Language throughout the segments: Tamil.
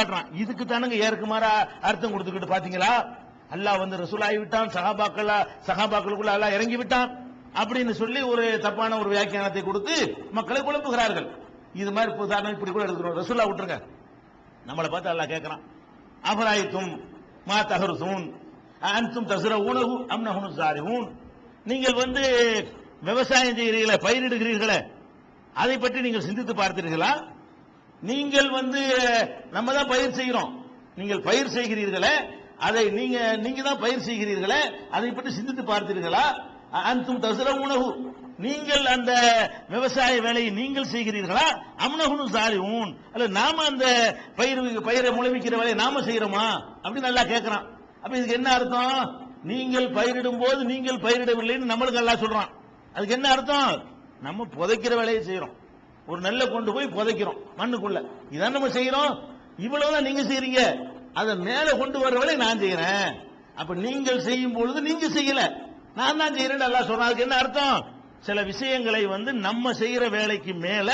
காட்டுறான். இதுக்கு தானுங்க ஏற்குமாறா அர்த்தம் கொடுத்துக்கிட்டு பாத்தீங்களா? அல்லாஹ் வந்து ரசூலாகி விட்டான் சஹாபாக்கள் சகாபாக்களுக்குள்ள அல்லாஹ் இறங்கி விட்டான் அப்படின்னு சொல்லி ஒரு தப்பான ஒரு வியாக்கியானத்தை கொடுத்து மக்களை குழப்புகிறார்கள். இது மாதிரி உதாரணம் இப்படி கூட எடுக்கிறோம் ரசூலா விட்டுருங்க. நம்மளை பார்த்து அல்லாஹ் கேட்கறான். அபராய்த்தும் மா தகருசூன் அன்தும் தசுர உணவு அம்னஹுனு சாரிஹூன். நீங்கள் வந்து விவசாயம் செய்கிறீர்களே பயிரிடுகிறீர்களே அதை பற்றி நீங்கள் சிந்தித்து பார்த்தீர்களா நீங்கள் வந்து நம்ம தான் பயிர் செய்கிறோம். நீங்கள் பயிர் செய்கிறீர்களே அதை நீங்க நீங்க தான் பயிர் செய்கிறீர்களே அதை பற்றி சிந்தித்து பார்த்தீர்களா? அன்தும் தசுர உணவு. நீங்கள் அந்த விவசாய வேலையை நீங்கள் செய்கிறீர்களா? அம்னகுனு சாரிவும் அல்ல நாம அந்த பயிர் பயிரை முளைவிக்கிற வேலையை நாம செய்யறோமா அப்படின்னு நல்லா கேட்கறான். அப்ப இதுக்கு என்ன அர்த்தம்? நீங்கள் பயிரிடும் போது நீங்கள் பயிரிடவில்லைன்னு நம்மளுக்கு எல்லாம் சொல்றான். அதுக்கு என்ன அர்த்தம்? நம்ம புதைக்கிற வேலையை செய்யறோம் ஒரு நெல்லை கொண்டு போய் புதைக்கிறோம் மண்ணுக்குள்ள. இதான் நம்ம செய்யறோம். இவ்வளவுதான் நீங்க செய்யறீங்க அதை மேல கொண்டு வர வேலையை நான் செய்யறேன். அப்ப நீங்கள் செய்யும் பொழுது நீங்க செய்யல. நான் தான் செய்யறேன் நல்லா சொன்னா அதுக்கு என்ன அர்த்தம்? சில விஷயங்களை வந்து நம்ம செய்யற வேலைக்கு மேல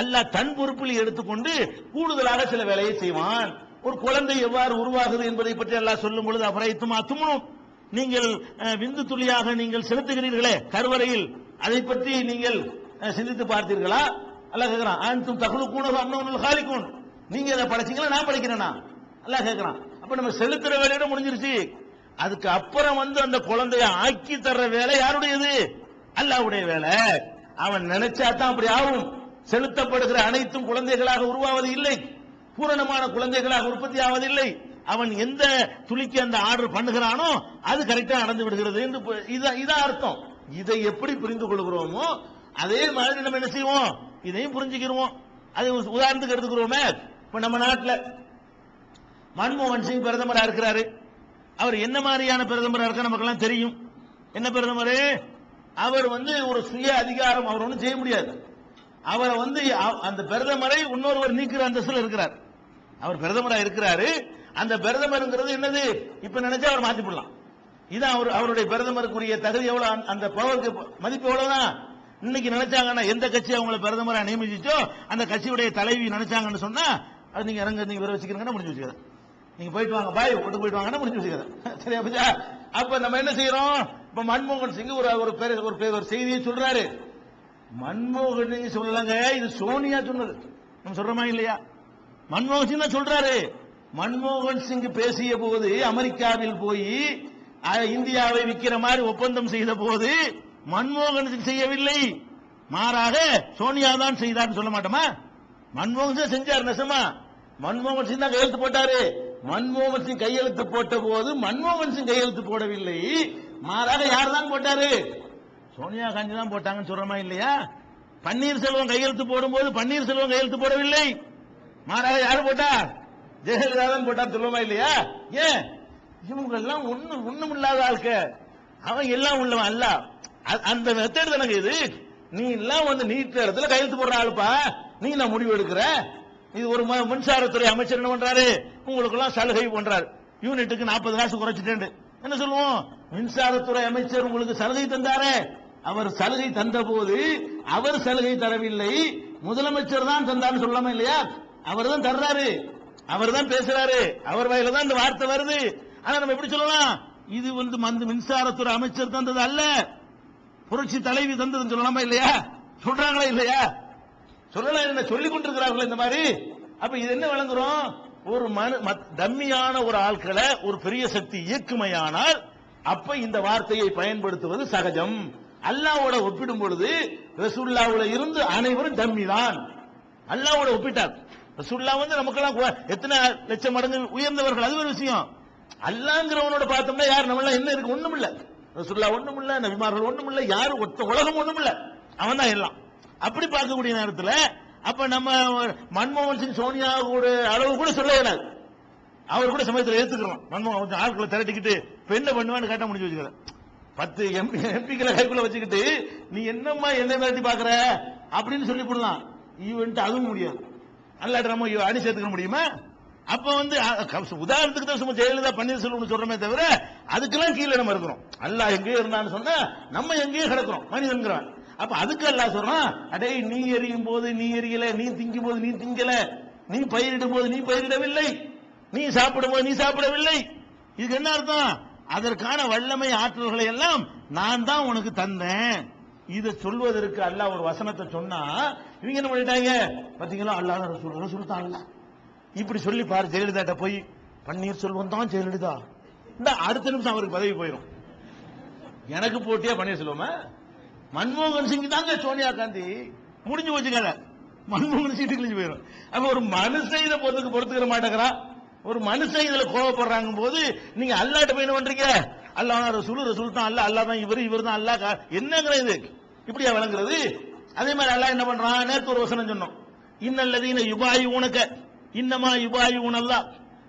அல்லாஹ் தன் பொறுப்பில் எடுத்துக்கொண்டு கூடுதலாக சில வேலையை செய்வான். ஒரு குழந்தை எவ்வாறு உருவாகுது என்பதை பற்றி அல்லாஹ் சொல்லும் பொழுது அபரைத்தும் அத்துமனும் நீங்கள் விந்து துளியாக நீங்கள் செலுத்துகிறீர்களே கருவறையில். அதை பற்றி நீங்கள் சிந்தித்து பார்த்தீர்களா? அல்லாஹ் கேட்கிறான் ஆன்தும் தகுலு கூணகு அம்னவனுல் ஹாலிக்கூன் நீங்க அதை படைச்சீங்களா? நான் படைக்கிறேனா? அல்லாஹ் கேட்கிறான் அப்ப நம்ம செலுத்துற வேலையோட முடிஞ்சிருச்சு. அதுக்கு அப்புறம் வந்து அந்த குழந்தைய ஆக்கி தர்ற வேலை யாருடையது? அல்லாஹ்வுடைய வேலை. அவன் நினைச்சா தான் அப்படி ஆகும். செலுத்தப்படுகிற அனைத்தும் குழந்தைகளாக உருவாவது இல்லை. பூரணமான குழந்தைகளாக உற்பத்தி ஆவதில்லை அவன் எந்த துளிக்கு அந்த ஆர்டர் பண்ணுகிறானோ அது கரெக்டா நடந்து விடுகிறது என்று பு- இதான் அர்த்தம். இதை எப்படி புரிந்து கொள்கிறோமோ அதே மாதிரி நம்ம என்ன செய்வோம்? இதையும் புரிஞ்சுக்கிடுவோம் அது உதாரணத்துக்கு எடுத்துக்கிறோமே இப்ப நம்ம நாட்டில் மன்மோகன் சிங் பிரதமராக இருக்கிறாரு. அவர் என்ன மாதிரியான பிரதமராக இருக்க நமக்கெல்லாம் தெரியும். என்ன பிரதமர்? அவர் வந்து ஒரு சுய அதிகாரம் அவர் ஒன்றும் செய்ய முடியாது. அவரை வந்து அந்த பிரதமரை இன்னொருவர் நீக்கிற அந்தஸ்தில் இருக்கிறார். அவர் பிரதமராக இருக்கிறாரு. அந்த பிரதமருங்கிறது என்னது? இப்ப நினைச்சா அவர் மாத்தி போடலாம் இதான் அவர் அவருடைய பிரதமருக்குரிய தகுதி எவ்வளவு? அந்த- அந்த பவருக்கு மதிப்பு எவ்வளவுதான்? இன்னைக்கு நினைச்சாங்கன்னா எந்த கட்சி அவங்களை பிரதமரா நியமிச்சிச்சோ அந்த கட்சியுடைய தலைவி நினைச்சாங்கன்னு சொன்னா அது நீங்க இறங்க நீங்க வேற வச்சுக்கிறீங்கன்னா முடிஞ்சு வச்சுக்கிறேன் நீங்க போயிட்டு வாங்க பாய் விட்டு போயிட்டு வாங்கன்னா முடிஞ்சு வச்சுக்கிறேன் சரியா புரிஞ்சா அப்ப நம்ம என்ன செய்யறோம்? இப்ப மன்மோகன் சிங் ஒரு ஒரு பேர் ஒரு பேர் ஒரு செய்தியை சொல்றாரு. மன்மோகன் சிங் சொல்லலங்க இது சோனியா சொன்னது. நம்ம சொல்றோமா இல்லையா? மன்மோகன் சிங் தான் சொல்றாரு. மன்மோகன் சிங் பேசிய போது அமெரிக்காவில் போய் இந்தியாவை விற்கிற மாதிரி ஒப்பந்தம் செய்த போது மன்மோகன் சிங் செய்யவில்லை. மாறாக சோனியா தான் செய்தார் சொல்ல மாட்டோமா? மன்மோகன் சிங் செஞ்சார் நெசமா? மன்மோகன் சிங் தான் கையெழுத்து போட்டாரு. மன்மோகன் சிங் கையெழுத்து போட்ட போது மன்மோகன் சிங் கையெழுத்து போடவில்லை. மாறாக யார் தான் போட்டாரு? சோனியா காந்தி தான் போட்டாங்கன்னு சொல்றமா இல்லையா? பன்னீர்செல்வம் கையெழுத்து போடும்போது பன்னீர்செல்வம் கையெழுத்து போடவில்லை. மாறாக யாரு போட்டா? ஜெயலலிதா தான் போட்டா சொல்லுமா இல்லையா? ஏன்? இவங்க எல்லாம் ஒண்ணு ஒண்ணும் இல்லாத ஆளுக்க அவன் எல்லாம் உள்ளவன் அல்ல. அந்த மெத்தட் தானங்க இது. நீ எல்லாம் வந்து நீட்ட இடத்துல கையெழுத்து போடுற ஆளுப்பா. நீ நான் முடிவு எடுக்கிற? இது ஒரு ம- மின்சாரத்துறை அமைச்சர் என்ன பண்றாரு? உங்களுக்கு எல்லாம் சலுகை பண்றாரு. யூனிட்டுக்கு நாற்பது காசு குறைச்சிட்டேன் என்ன சொல்லுவோம்? மின்சாரத்துறை அமைச்சர் உங்களுக்கு சலுகை தந்தாரே. அவர் சலுகை தந்த போது அவர் சலுகை தரவில்லை. முதலமைச்சர் தான் தந்தார்னு சொல்லாம இல்லையா? அவர் தான் தர்றாரு. அவர் தான் பேசுறாரு. அவர் வாயில தான் இந்த வார்த்தை வருது. ஆனா நம்ம எப்படி சொல்லலாம்? இது வந்து மந்த மின்சாரத்துறை அமைச்சர் தந்தது அல்ல. புரட்சி தலைவி தந்ததுன்னு சொல்லலாமா இல்லையா? சொல்றாங்களா இல்லையா? சொல்லலாம் என்ன சொல்லிக் கொண்டிருக்கிறார்கள் இந்த மாதிரி? அப்ப இது என்ன விளங்குறோம்? ஒரு மனு மத்- டம்மியான ஒரு ஆட்களை ஒரு பெரிய சக்தி இயக்குமையானால் அப்ப இந்த வார்த்தையை பயன்படுத்துவது சகஜம். அல்லாவோட ஒப்பிடும் பொழுது ரசூல்லாவோட இருந்து அனைவரும் டம்மி தான் அல்லாவோட ஒப்பிட்டார். ரசுல்லா வந்து நமக்கெல்லாம் கு- எத்தனை லட்சம் மடங்கு உயர்ந்தவர்கள் அது ஒரு விஷயம். அல்லாங்கிறவனோட பார்த்தோம்னா யார்? நம்ம என்ன இருக்கு? ஒண்ணும் இல்லை ரசுல்லா ஒண்ணும் இல்ல நபிமார்கள் ஒண்ணும் இல்ல யாரு ஒத்த உலகம் ஒண்ணும் இல்ல. அவன் தான் எல்லாம். அப்படி பார்க்கக்கூடிய நேரத்தில் அப்ப நம்ம மன்மோகன் சிங் சோனியா கூட அளவு கூட சொல்ல இயலாது. அவர் கூட சமயத்தில் ஏத்துக்கிறோம். மன்மோகன் கொஞ்சம் ஆட்களை திரட்டிக்கிட்டு இப்ப என்ன பண்ணுவான்னு கேட்ட முடிஞ்சு வச்சுக்கிறேன் பத்து எம்பி எம்பிக்களை கைக்குள்ள வச்சுக்கிட்டு நீ என்னம்மா என்ன மிரட்டி பாக்குற அப்படின்னு சொல்லி போடலாம் ஈவென்ட் அதுவும் முடியாது. அல்லாட்ட நம்ம அடி சேர்த்துக்க முடியுமா? அப்ப வந்து உதாரணத்துக்கு தான் சும்மா ஜெயலலிதா பன்னீர்செல்வம் சொல்றமே தவிர அதுக்கெல்லாம் கீழே நம்ம இருக்கிறோம். அல்லாஹ் எங்கேயோ இருந்தான்னு சொன்னா நம்ம எங்கேயோ கிடக்கிறோம் மனிதன்கிறான். அப்ப அதுக்கு அல்லாஹ் சொல்றான் அடே நீ எரியும் போது நீ எரியல நீ திங்கும் போது நீ திங்கல நீ பயிரிடும் போது நீ பயிரிடவில்லை நீ சாப்பிடும் போது நீ சாப்பிடவில்லை. இதுக்கு என்ன அர்த்தம்? அதற்கான வல்லமை ஆற்றல்களை எல்லாம் நான் தான் உனக்கு தந்தேன். இதை சொல்வதற்கு அல்லாஹ் ஒரு வசனத்தை சொன்னா இவங்க என்ன பண்ணிட்டாங்க? பாத்தீங்களா? அல்லாஹ் தான் ரசூல் ரசூல் தான் அல்லாஹ். இப்படி சொல்லி பாரு ஜெயலலிதாட்ட போய் பன்னீர் செல்வம் தான் ஜெயலலிதா. இந்த அடுத்த நிமிஷம் அவருக்கு பதவி போயிடும் எனக்கு போட்டியா பன்னீர்செல்வமா மன்மோகன் சிங் தாங்க சோனியா காந்தி. முடிஞ்சு போச்சு மன்மோகன் சிங் கிழிஞ்சு போயிடும் அப்ப ஒரு மனுஷன் இதை பொறுத்துக்கு பொறுத்துக்கிற மாட்டேங்கிறான். ஒரு மனுஷன் இதுல கோவப்படுறாங்க போது நீங்க அல்லாட்ட போய் என்ன பண்றீங்க? அல்லாஹ் ரசூல் ரசூல் தான் அல்ல அல்லாஹ் தான் இவர் இவர் தான் அல்லாஹ் கா- என்னங்கிற இது. இப்படியா விளங்குறது? அதே மாதிரி அல்லாஹ் என்ன பண்றான்? நேத்து ஒரு வசனம் சொன்னோம். இன்னல்லதீன யுபாயி உனக்க இன்னமா யுபாயி உனல்லா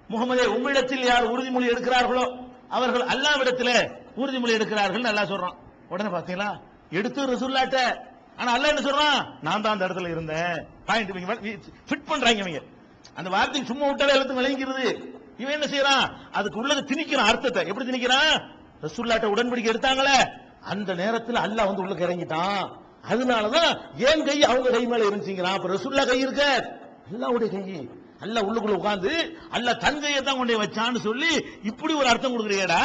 முகமதே உங்களிடத்தில் யார் உறுதிமொழி எடுக்கிறார்களோ அவர்கள் அல்லாவிடத்தில் உறுதிமொழி எடுக்கிறார்கள் நல்லா சொல்றான். உடனே பாத்தீங்களா? எடுத்து ரசூல்லாட்ட ஆனா அல்லாஹ் என்ன சொல்றான்? நான் தான் அந்த இடத்துல இருந்தேன். பாயிண்ட் ஃபிட் பண்றாங்க இவங்க. அந்த வார்த்தைக்கு சும்மா விட்டாலே எழுத்து விளங்கிறது இவன் என்ன செய்யறான்? அதுக்கு உள்ளது திணிக்கிறான் அர்த்தத்தை. எப்படி திணிக்கிறான்? ரசூல்லாட்ட உடன்படிக்கை எடுத்தாங்களே. அந்த நேரத்தில் அல்லாஹ் வந்து உள்ளுக்கு இறங்கிட்டான். அதனாலதான் ஏன் கை அவங்க கை மேல இருந்துச்சுங்கிறான். அப்ப ரசூல்லா கை இருக்க. அல்லாவுடைய கை. அல்ல உள்ளுக்குள்ள உட்கார்ந்து அல்ல தன் கையை தான் கொண்டே வச்சான்னு சொல்லி இப்படி ஒரு அர்த்தம் கொடுக்குறியடா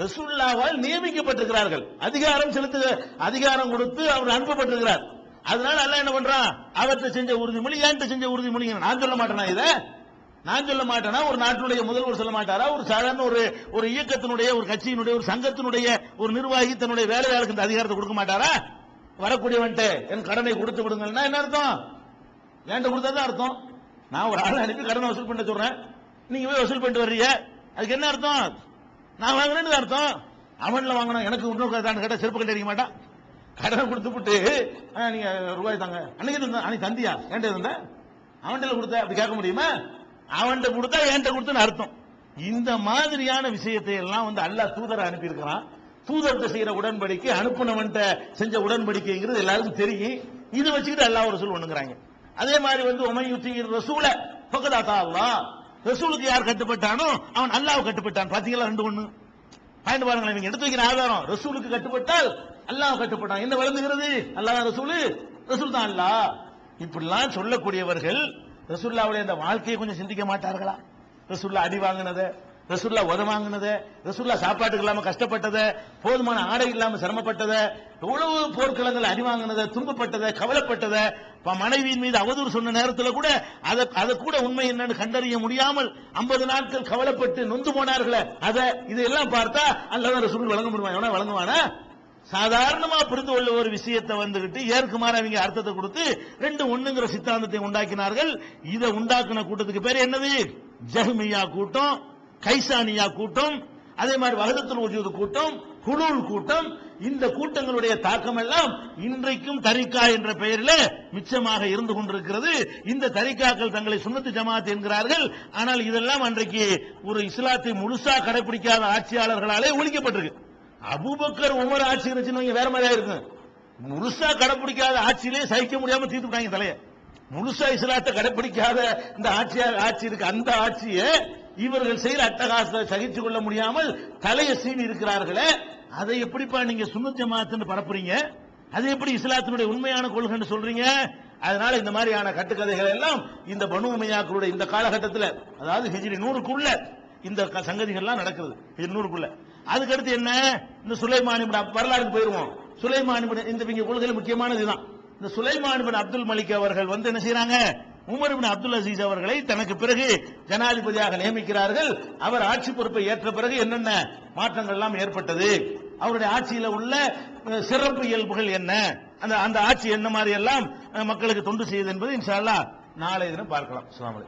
ரசூல்லாவால் நியமிக்கப்பட்டிருக்கிறார்கள். அதிகாரம் செலுத்து அதிகாரம் கொடுத்து அவர் அனுப்பப்பட்டிருக்கிறார். அதனால அல்ல என்ன பண்றான்? அவர்கிட்ட செஞ்ச உறுதிமொழி என்கிட்ட செஞ்ச உறுதிமொழி? நான் சொல்ல மாட்டேனா இதை? நான் சொல்ல மாட்டேனா? ஒரு நாட்டினுடைய முதல்வர் சொல்ல மாட்டாரா? ஒரு சாதாரண ஒரு ஒரு இயக்கத்தினுடைய ஒரு கட்சியினுடைய ஒரு சங்கத்தினுடைய ஒரு நிர்வாகி தன்னுடைய வேலையாளுக்கு இந்த அதிகாரத்தை கொடுக்க மாட்டாரா? வரக்கூடியவன்ட்டு என் கடனை கொடுத்து விடுங்கன்னா என்ன அர்த்தம்? ஏன்ட்ட கொடுத்தா தான் அர்த்தம்? நான் ஒரு ஆளை அனுப்பி கடனை வசூல் பண்ண சொல்றேன். நீங்க போய் வசூல் பண்ணிட்டு வர்றீங்க. அதுக்கு என்ன அர்த்தம்? நான் வாங்குறேன்னு அர்த்தம். அவன்ல வாங்கணும் எனக்கு இன்னொரு தான் கேட்டா செருப்பு கட்டி அடிக்க மாட்டான். கடனை கொடுத்து விட்டு நீங்க ரூபாய் தாங்க. அன்னைக்கு அன்னைக்கு தந்தியா? என்கிட்ட இருந்த? அவன்கிட்ட கொடுத்த அப்படி கேட்க முடியுமா? அவன்கிட்ட கொடுத்தா என்கிட்ட கொடுத்துன்னு அர்த்தம். இந்த மாதிரியான விஷயத்தை எல்லாம் வந்து அல்லாஹ் தூதரை அனுப்பியிருக்கிறான். தூதரத்தை தூதர்கிட்ட செய்யற உடன்படிக்கை அனுப்புனவன்ட்ட செஞ்ச உடன்படிக்கைங்கிறது எல்லாருக்கும் தெரியும். இதை வச்சுக்கிட்டு எல்லா ஒரு சொல் ஒண்ணுங்கிறாங்க. அதே மாதிரி வந்து உமையுத்தி ரசூல பக்கதாத்தா அல்லா ரசூலுக்கு யார் கட்டுப்பட்டானோ அவன் அல்லாஹ் கட்டுப்பட்டான். பாத்தீங்களா ரெண்டு ஒண்ணு? பாயிண்ட் பாருங்களேன் இவங்க எடுத்து வைக்கிற ஆதாரம். ரசூலுக்கு கட்டுப்பட்டால் அல்லாஹ் கட்டுப்பட்டான். என்ன விளங்குகிறது அல்லாஹ் ரசூலு. ரசூல் தான் அல்லாஹ். இப்படிலாம் சொல்லக்கூடியவர்கள் ரசூல்லாவுடைய அந்த வாழ்க்கையை கொஞ்சம் சிந்திக்க மாட்டார்களா? ரசூல்லா அடி வாங்கினதை ரசுல்லா உத வாங்கினத ரசுல்லா சாப்பாட்டுக்கு இல்லாம கஷ்டப்பட்டத போதுமான ஆடை இல்லாம சிரமப்பட்டத எவ்வளவு போர்க்களங்கள் அடி வாங்கினத துன்பப்பட்டத கவலைப்பட்டத மனைவியின் மீது அவதூறு சொன்ன நேரத்தில் கூட அதை அதை கூட உண்மை என்னன்னு கண்டறிய முடியாமல் 50 நாட்கள் கவலைப்பட்டு நொந்து போனார்களே அதை இதெல்லாம் பார்த்தா அல்லதான் ரசூல் வழங்க முடியுமா? வழங்குவானா? சாதாரணமா புரிந்து கொள்ள ஒரு விஷயத்தை வந்துகிட்டு ஏற்குமாறு அவங்க அர்த்தத்தை கொடுத்து ரெண்டு ஒண்ணுங்கிற சித்தாந்தத்தை உண்டாக்கினார்கள். இதை உண்டாக்குன கூட்டத்துக்கு பேர் என்னது? ஜஹ்மியா கூட்டம். கைசானியா கூட்டம் அதே மாதிரி வகதத்தில் வஜூது கூட்டம் குலூல் கூட்டம் இந்த கூட்டங்களுடைய தாக்கம் எல்லாம் இன்றைக்கும் தரிகா என்ற பெயரில் மிச்சமாக இருந்து கொண்டிருக்கிறது. இந்த தரிகாக்கள் தங்களை சுமத்து ஜமாத் என்கிறார்கள். ஆனால் இதெல்லாம் அன்றைக்கு ஒரு இஸ்லாத்தை முழுசா கடைபிடிக்காத ஆட்சியாளர்களாலே ஒழிக்கப்பட்டிருக்கு. அபூபக்கர் உமர் ஆட்சி இருந்துச்சுன்னு வேற மாதிரியா இருக்கும் முழுசா கடைபிடிக்காத ஆட்சியிலே சகிக்க முடியாம தீர்த்து விட்டாங்க தலைய. முழுசா இஸ்லாத்தை கடைபிடிக்காத இந்த ஆட்சியாளர் ஆட்சி இருக்கு. அந்த ஆட்சியை இவர்கள் செய்யற அட்டகாசத்தை சகித்துக் கொள்ள முடியாமல் தலையை சீவி இருக்கிறார்களே அதை எப்படிப்பா நீங்க சுன்னத் ஜமாத்துன்னு பரப்புறீங்க? அது எப்படி இஸ்லாத்தினுடைய உண்மையான கொள்கைன்னு சொல்றீங்க? அதனால இந்த மாதிரியான கட்டுக்கதைகள் எல்லாம் இந்த பனு உமையாக்களுடைய இந்த காலகட்டத்தில் அதாவது ஹிஜ்ரி நூறுக்குள்ள இந்த க- சங்கதிகள்லாம் நடக்குது இது நூறுக்குள்ள. அதுக்கடுத்து என்ன? இந்த சுலைமான் வரலாறுக்கு போயிருவோம். சுலைமான் இந்த இங்க கொள்கையில் முக்கியமானதுதான். இந்த சுலைமான் அப்துல் மலிக் அவர்கள் வந்து என்ன செய்யறாங்க உமர் அப்துல் அசீஸ் அவர்களை தனக்கு பிறகு ஜனாதிபதியாக நியமிக்கிறார்கள். அவர் ஆட்சி பொறுப்பை ஏற்ற பிறகு என்னென்ன மாற்றங்கள் எல்லாம் ஏற்பட்டது? அவருடைய ஆட்சியில உள்ள சிறப்பு இயல்புகள் என்ன? அந்த அந்த ஆட்சி என்ன மாதிரி எல்லாம் மக்களுக்கு தொண்டு செய்யுது என்பது இன்ஷால்லா நாளை தினம் பார்க்கலாம். அஸ்ஸலாமு